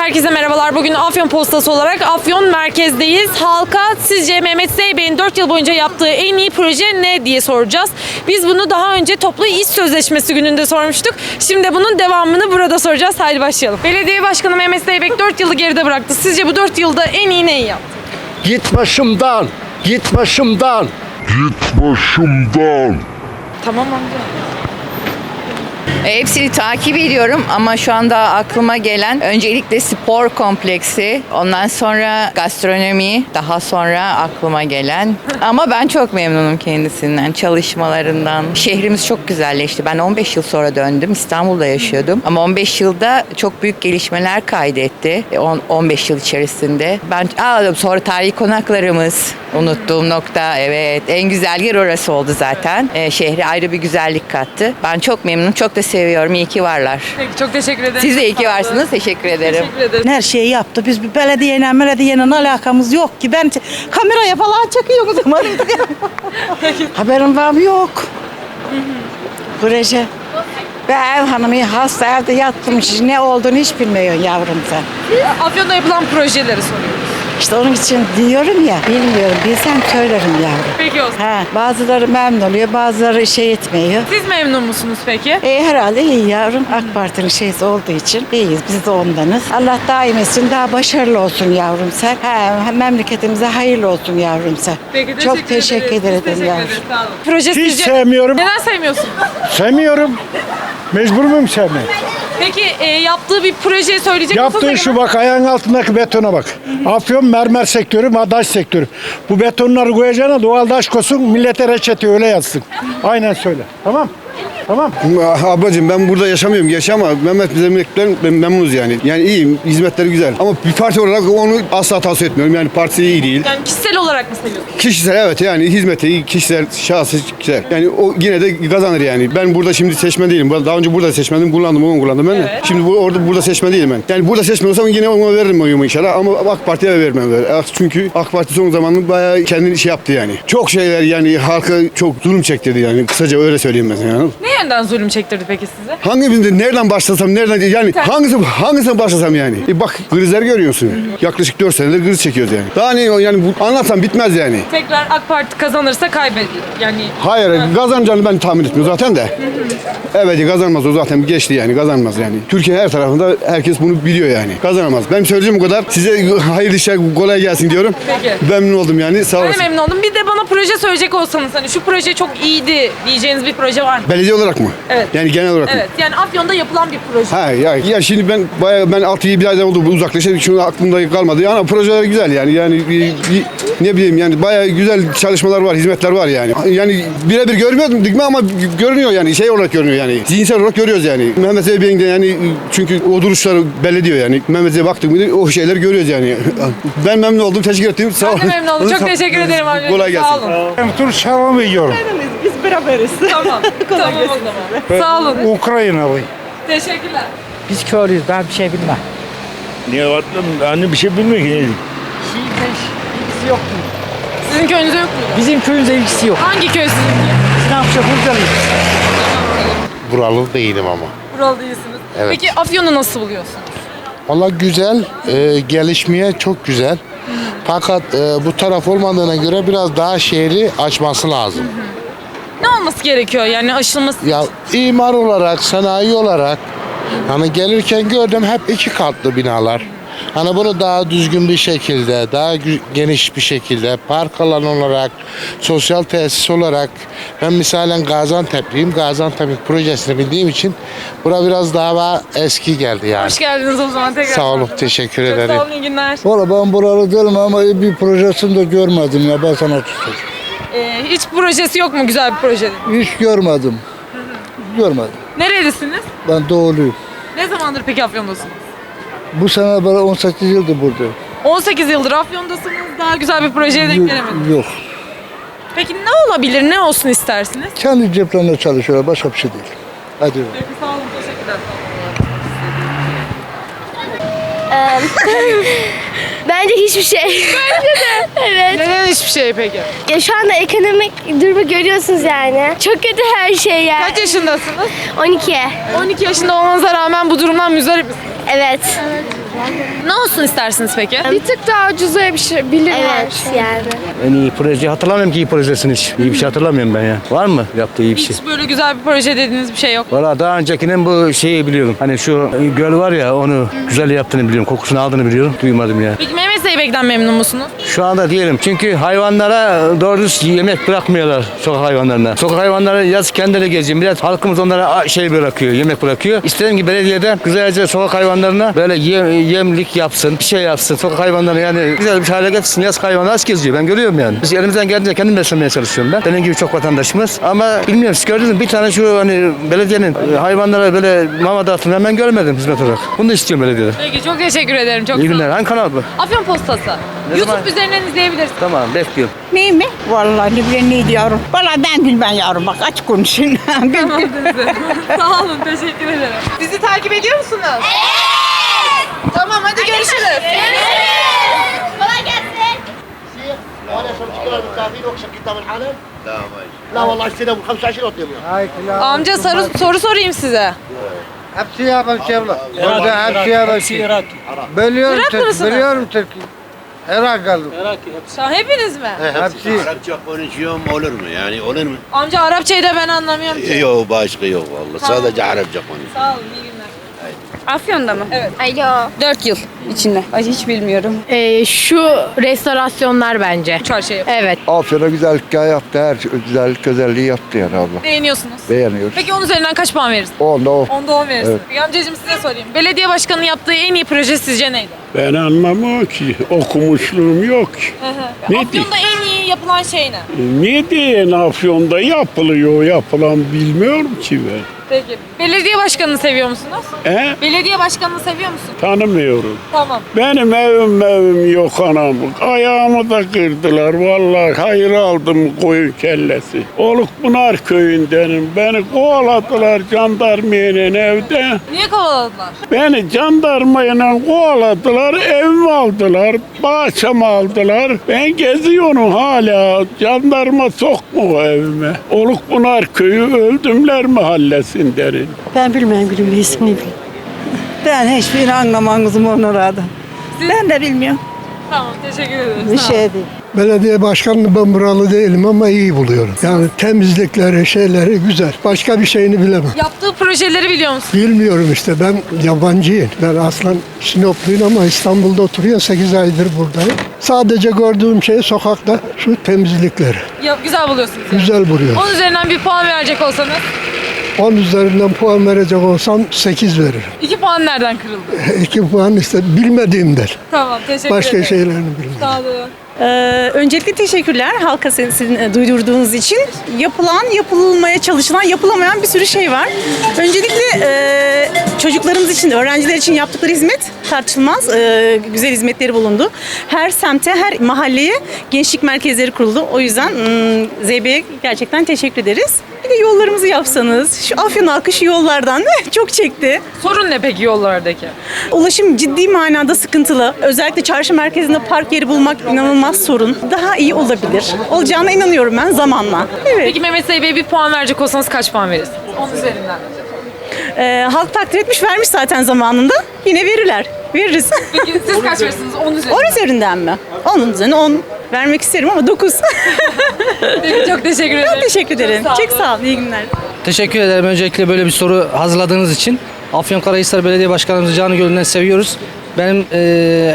Herkese merhabalar. Bugün Afyon Postası olarak Afyon merkezdeyiz. Halka sizce Mehmet Zeybek'in 4 yıl boyunca yaptığı en iyi proje ne diye soracağız. Biz bunu daha önce toplu iş sözleşmesi gününde sormuştuk. Şimdi bunun devamını burada soracağız. Haydi başlayalım. Belediye Başkanı Mehmet Zeybek 4 yılı geride bıraktı. Sizce bu 4 yılda en iyi neyi yaptı? Git başımdan. Git başımdan. Git başımdan. Tamam amca. E, Hepsini takip ediyorum ama şu anda aklıma gelen öncelikle spor kompleksi, ondan sonra gastronomi, daha sonra aklıma gelen. Ama ben çok memnunum kendisinden, çalışmalarından. Şehrimiz çok güzelleşti. Ben 15 yıl sonra döndüm. İstanbul'da yaşıyordum. Ama 15 yılda çok büyük gelişmeler kaydetti. E, on- 15 yıl içerisinde. Ben Aa, sonra tarihi konaklarımız unuttuğum nokta evet en güzel yer orası oldu zaten. E, şehre ayrı bir güzellik kattı. Ben çok memnunum. Çok da seviyorum. İyi ki varlar. Peki çok teşekkür ederim. Siz de iyi ki Sağ olun. varsınız. Teşekkür ederim. Teşekkür ederim. Her şeyi yaptı. Biz bir belediyeyle belediyenin alakamız yok ki. Ben kameraya falan çekiyorum o zaman. Haberim var mı? Yok. Proje. Ben ev hanımı hasta evde yattım. Ne olduğunu hiç bilmiyorsun yavrum sen. Afyon'da yapılan projeleri soruyoruz. İşte onun için diyorum ya, bilmiyorum. Bilsem söylerim yavrum. Peki olsun. Ha, bazıları memnun oluyor, bazıları şey etmiyor. Siz memnun musunuz peki? E, herhalde iyi yavrum. AK Parti'nin şeysi olduğu için iyiyiz. Biz de ondanız. Allah daim etsin. Daha başarılı olsun yavrum sen. Ha, memleketimize hayırlı olsun yavrum sen. Peki, Çok teşekkür ederiz. ederim Biz teşekkür yavrum. ederiz, sağ olun. Proje Hiç sizce... sevmiyorum. Neden sevmiyorsun? Sevmiyorum. Mecbur muyum sevmeye? Peki e, yaptığı bir projeyi söyleyecek misiniz? şu bak ayağın altındaki betona bak. Afyon mermer sektörü, madaş sektörü. Bu betonları koyacağına doğal taş koysun, millete reçete öyle yazsın. Aynen söyle. Tamam. Tamam. Ablacığım ben burada yaşamıyorum. Yaşa ama Mehmet bize memleketten ben memnunuz yani. Yani iyiyim, hizmetleri güzel. Ama bir parti olarak onu asla tavsiye etmiyorum. Yani partisi iyi değil. Yani kişisel olarak mı seviyorsun? Kişisel evet yani hizmeti iyi, kişisel, şahsı kişisel. Yani o yine de kazanır yani. Ben burada şimdi seçmen değilim. Daha önce burada seçmedim, kullandım, onu kullandım ben de. Evet. Şimdi bu, orada burada seçmen değilim ben. Yani burada seçmen olsam yine ona veririm oyumu inşallah ama AK Parti'ye vermem. böyle. Çünkü AK Parti son zamanında bayağı kendini şey yaptı yani. Çok şeyler yani halka çok zulüm çektirdi yani. Kısaca öyle söyleyeyim ben yani. Ne yönden zulüm çektirdi peki size? Hangi birinde nereden başlasam nereden yani hangisi hangisine başlasam yani. E bak krizler görüyorsun. Yaklaşık 4 senedir kriz çekiyoruz yani. Daha ne yani bu anlatsam bitmez yani. Tekrar AK Parti kazanırsa kaybeder. Yani Hayır kazanacağını ben tahmin etmiyorum zaten de. Evet kazanmaz o zaten geçti yani kazanmaz yani. Türkiye her tarafında herkes bunu biliyor yani. Kazanamaz. Ben söyleyeceğim bu kadar. Size hayırlı işler kolay gelsin diyorum. Peki. Memnun oldum yani sağ ben olasın. memnun oldum. Bir de bana proje söyleyecek olsanız hani şu proje çok iyiydi diyeceğiniz bir proje var mı? Belediye olarak mı? Evet. Yani genel olarak mı? Evet. Yani Afyon'da yapılan bir proje. Ha ya, ya şimdi ben bayağı ben 6 7 ayda oldu bu uzaklaşarak şunu aklımda kalmadı. Yani projeler güzel yani yani bir- bir- ne bileyim yani bayağı güzel çalışmalar var, hizmetler var yani. Yani birebir görmüyordum dikme ama görünüyor yani şey olarak görünüyor yani. Zihinsel olarak görüyoruz yani. Mehmet Zeybek'in de yani çünkü o duruşları belli diyor yani. Mehmet Zeybek'e baktığımda o şeyler görüyoruz yani. Ben memnun oldum. Teşekkür ettim. Sağ Ben olun. de memnun oldum. Çok teşekkür ederim abi. Kolay gelsin. Sağ olun. Ben tur. Biz beraberiz. Tamam. tamam o zaman. Sağ olun. Ukraynalı. Teşekkürler. Biz köylüyüz ben bir şey bilmem. Niye var? Anne bir şey bilmiyor ki. İlgisi yok. Sizin köyünüzde yok mu? Bizim köyümüzde ilgisi yok. Hangi köy sizin? Biz ne yapacağız Burcalıyız. Buralı değilim ama. Buralı değilsiniz. Evet. Peki Afyon'u nasıl buluyorsun? Valla güzel, e, gelişmeye çok güzel. Fakat e, bu taraf olmadığına göre biraz daha şehri açması lazım. Gerekiyor yani aşılması Ya imar olarak, sanayi olarak hani gelirken gördüm hep iki katlı binalar. Hani bunu daha düzgün bir şekilde, daha geniş bir şekilde, park alanı olarak, sosyal tesis olarak ben misalen Gaziantep'liyim. Gaziantep projesini bildiğim için bura biraz daha eski geldi yani. Hoş geldiniz o zaman tekrar. Sağ olun, teşekkür Çok ederim. sağ olun, iyi günler. Valla ben buralı değilim ama bir projesini de görmedim ya ben sana tutayım. Ee, hiç projesi yok mu güzel bir proje? Hiç görmedim. Görmedim. Nerelisiniz? Ben doğuluyum. Ne zamandır peki Afyon'dasınız? Bu sene ben 18 yıldır buradayım. 18 yıldır Afyon'dasınız. Daha güzel bir projeye denk gelemediniz. Yok. Peki ne olabilir? Ne olsun istersiniz? Kendi ceplerine çalışıyorlar. Başka bir şey değil. Hadi. Peki sağ olun. Teşekkürler. Bence hiçbir şey. Bence de. evet. Neden hiçbir şey peki? Ya şu anda ekonomik durumu görüyorsunuz yani. Çok kötü her şey yani. Kaç yaşındasınız? 12. 12 yaşında olmanıza rağmen bu durumdan müzdarip misiniz? Evet. Ne olsun istersiniz peki? Bir tık daha ucuza bir şey bilirler. Evet yani. En iyi proje hatırlamıyorum ki iyi projesini hiç. İyi bir şey hatırlamıyorum ben ya. Var mı yaptığı iyi bir şey? Hiç böyle güzel bir proje dediğiniz bir şey yok. Valla daha öncekinin bu şeyi biliyorum. Hani şu göl var ya onu güzel yaptığını biliyorum. Kokusunu aldığını biliyorum. Duymadım ya. Peki Mehmet Zeybek'ten memnun musunuz? Şu anda diyelim. Çünkü hayvanlara doğru düz yemek bırakmıyorlar sokak hayvanlarına. Sokak hayvanları yaz kendileri geziyor. Millet halkımız onlara şey bırakıyor, yemek bırakıyor. İsterim ki belediyede güzelce sokak hayvanlarına böyle yem, yemlik yapsın, bir şey yapsın. Sokak hayvanları yani güzel bir hale getirsin. Yaz hayvanlar az geziyor. Ben görüyorum yani. Biz elimizden geldiğince kendim beslemeye çalışıyorum ben. Benim gibi çok vatandaşımız. Ama bilmiyorum siz gördünüz mü? Bir tane şu hani belediyenin e, hayvanlara böyle mama dağıtını hemen görmedim hizmet olarak. Bunu da istiyorum belediyede. Peki çok teşekkür ederim. Çok İyi sağ olun. günler. Hangi kanal bu? Afyon Postası. Ne YouTube zaman? üzerinden izleyebilirsiniz. Tamam bekliyorum. Ney mi? Vallahi ne bileyim ne diyorum. Vallahi ben bilmem yavrum bak aç konuşun. Tamam size. Sağ olun teşekkür ederim. Bizi takip ediyor musunuz? Evet. Tamam hadi görüşürüz. Kolay gelsin. لا والله اشتريها ب 25 قطيمه Amca soru, soru sorayım size. Hepsi yabancı abla. Burada hepsi yabancı. Biliyorum Irak Türk, mısınız? biliyorum Türk. Irak kaldım. Şu an hepiniz mi? Hepsi. Arapça konuşuyorum olur mu yani olur mu? Amca Arapçayı da ben anlamıyorum ki. Yok başka yok vallahi sadece Arapça konuşuyorum. Sağ olun iyi günler. Afyon'da mı? Evet. Alo. 4 yıl içinde. Ay hiç bilmiyorum. Ee, şu restorasyonlar bence. Her şey. Evet. Afyon'a güzellikler yaptı. Her güzellik özelliği yaptı yani abla. Beğeniyorsunuz. Beğeniyoruz. Peki onun üzerinden kaç puan verirsin? Onda o. Onda 10 verirsin. Evet. Peki amcacığım size sorayım. Belediye başkanının yaptığı en iyi proje sizce neydi? Ben anlamam ki. Okumuşluğum yok ki. Ne Afyon'da en iyi yapılan şey ne? Ne diye Afyon'da yapılıyor yapılan bilmiyorum ki ben. Peki. Belediye başkanını seviyor musunuz? He? Belediye başkanını seviyor musun? Tanımıyorum. Tamam. Benim evim evim yok anam. Ayağımı da kırdılar vallahi. Hayır aldım koyun kellesi. Olukpınar köyündenim. Beni kovaladılar jandarmayla evde. Niye kovaladılar? Beni jandarmayla kovaladılar. Evimi aldılar. Bahçemi aldılar. Ben geziyorum hala. Jandarma sokma o evime. Olukpınar köyü Öldümler Mahallesi'ndenim. Ben bilmem gülüm ismini bilmem. Ben hiçbirini anlamam kızım onlardan. Ben de bilmiyorum. Tamam teşekkür ederim. Bir şey değil. Belediye başkanı ben buralı değilim ama iyi buluyorum. Yani temizlikleri, şeyleri güzel. Başka bir şeyini bilemem. Yaptığı projeleri biliyor musun? Bilmiyorum işte ben yabancıyım. Ben aslan Sinopluyum ama İstanbul'da oturuyor 8 aydır buradayım. Sadece gördüğüm şey sokakta şu temizlikleri. Ya, güzel buluyorsunuz. yani. Güzel buluyor. Onun üzerinden bir puan verecek olsanız 10 üzerinden puan verecek olsam 8 veririm. iki puan nereden kırıldı? 2 puan işte bilmediğimden. Tamam teşekkür Başka ederim. şeylerini bilmiyorum. Sağ olun. Ee, öncelikle teşekkürler halka sizin e, duydurduğunuz için. Yapılan, yapılmaya çalışılan, yapılamayan bir sürü şey var. Öncelikle e, çocuklarımız için, öğrenciler için yaptıkları hizmet tartışılmaz. E, güzel hizmetleri bulundu. Her semte, her mahalleye gençlik merkezleri kuruldu. O yüzden mm, ZB'ye gerçekten teşekkür ederiz. Bir de yollarımızı yapsanız. Şu Afyon halkı şu yollardan çok çekti. Sorun ne peki yollardaki? Ulaşım ciddi manada sıkıntılı. Özellikle çarşı merkezinde park yeri bulmak inanılmaz sorun. Daha iyi olabilir. Olacağına inanıyorum ben zamanla. Evet. Peki Mehmet Bey bir puan verecek olsanız kaç puan verirsiniz? 10 üzerinden. Ee, halk takdir etmiş vermiş zaten zamanında. Yine verirler. Veririz. Peki siz kaç verirsiniz? 10 üzerinden. 10 üzerinden mi? 10 üzerinden 10 vermek isterim ama 9. Peki, çok teşekkür ederim. Çok teşekkür ederim. Çok sağ olun. Çok sağ olun. İyi günler. Teşekkür ederim öncelikle böyle bir soru hazırladığınız için. Afyonkarahisar Belediye Başkanımızı canı gönülden seviyoruz. Benim e,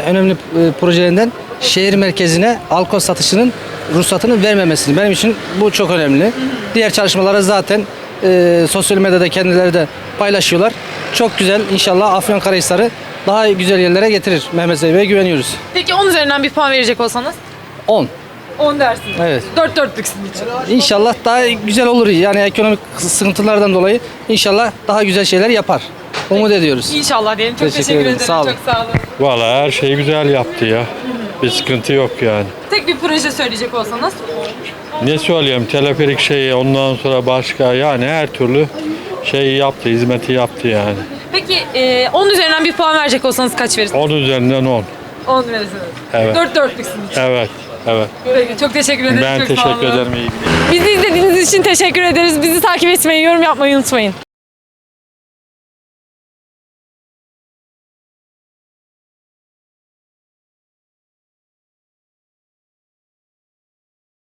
önemli e, projelerimden şehir merkezine alkol satışının ruhsatını vermemesini. Benim için bu çok önemli. Diğer çalışmaları zaten e, sosyal medyada kendileri de paylaşıyorlar. Çok güzel. İnşallah Afyonkarahisar'ı daha güzel yerlere getirir. Mehmet Bey'e güveniyoruz. Peki 10 üzerinden bir puan verecek olsanız? 10. 10 dersiniz. Evet. 4 dörtlük sizin için. İnşallah daha güzel olur. Yani ekonomik sıkıntılardan dolayı inşallah daha güzel şeyler yapar. Umut ediyoruz. İnşallah diyelim. Çok Teşekkür teşekkür, ederim. ederim. Sağ olun. Çok sağ olun. Valla her şeyi güzel yaptı ya. Bir sıkıntı yok yani. Tek bir proje söyleyecek olsanız? Ne söyleyeyim teleferik şeyi ondan sonra başka yani her türlü şeyi yaptı, hizmeti yaptı yani. Peki e, 10 üzerinden bir puan verecek olsanız kaç verirsiniz? 10 üzerinden 10. 10 verirsiniz. Evet. 4 dörtlük sizin için. Evet, evet. Peki, çok teşekkür ederim. Ben çok sağ teşekkür olun. ederim. iyi günler. Bizi izlediğiniz için teşekkür ederiz. Bizi takip etmeyi, yorum yapmayı unutmayın.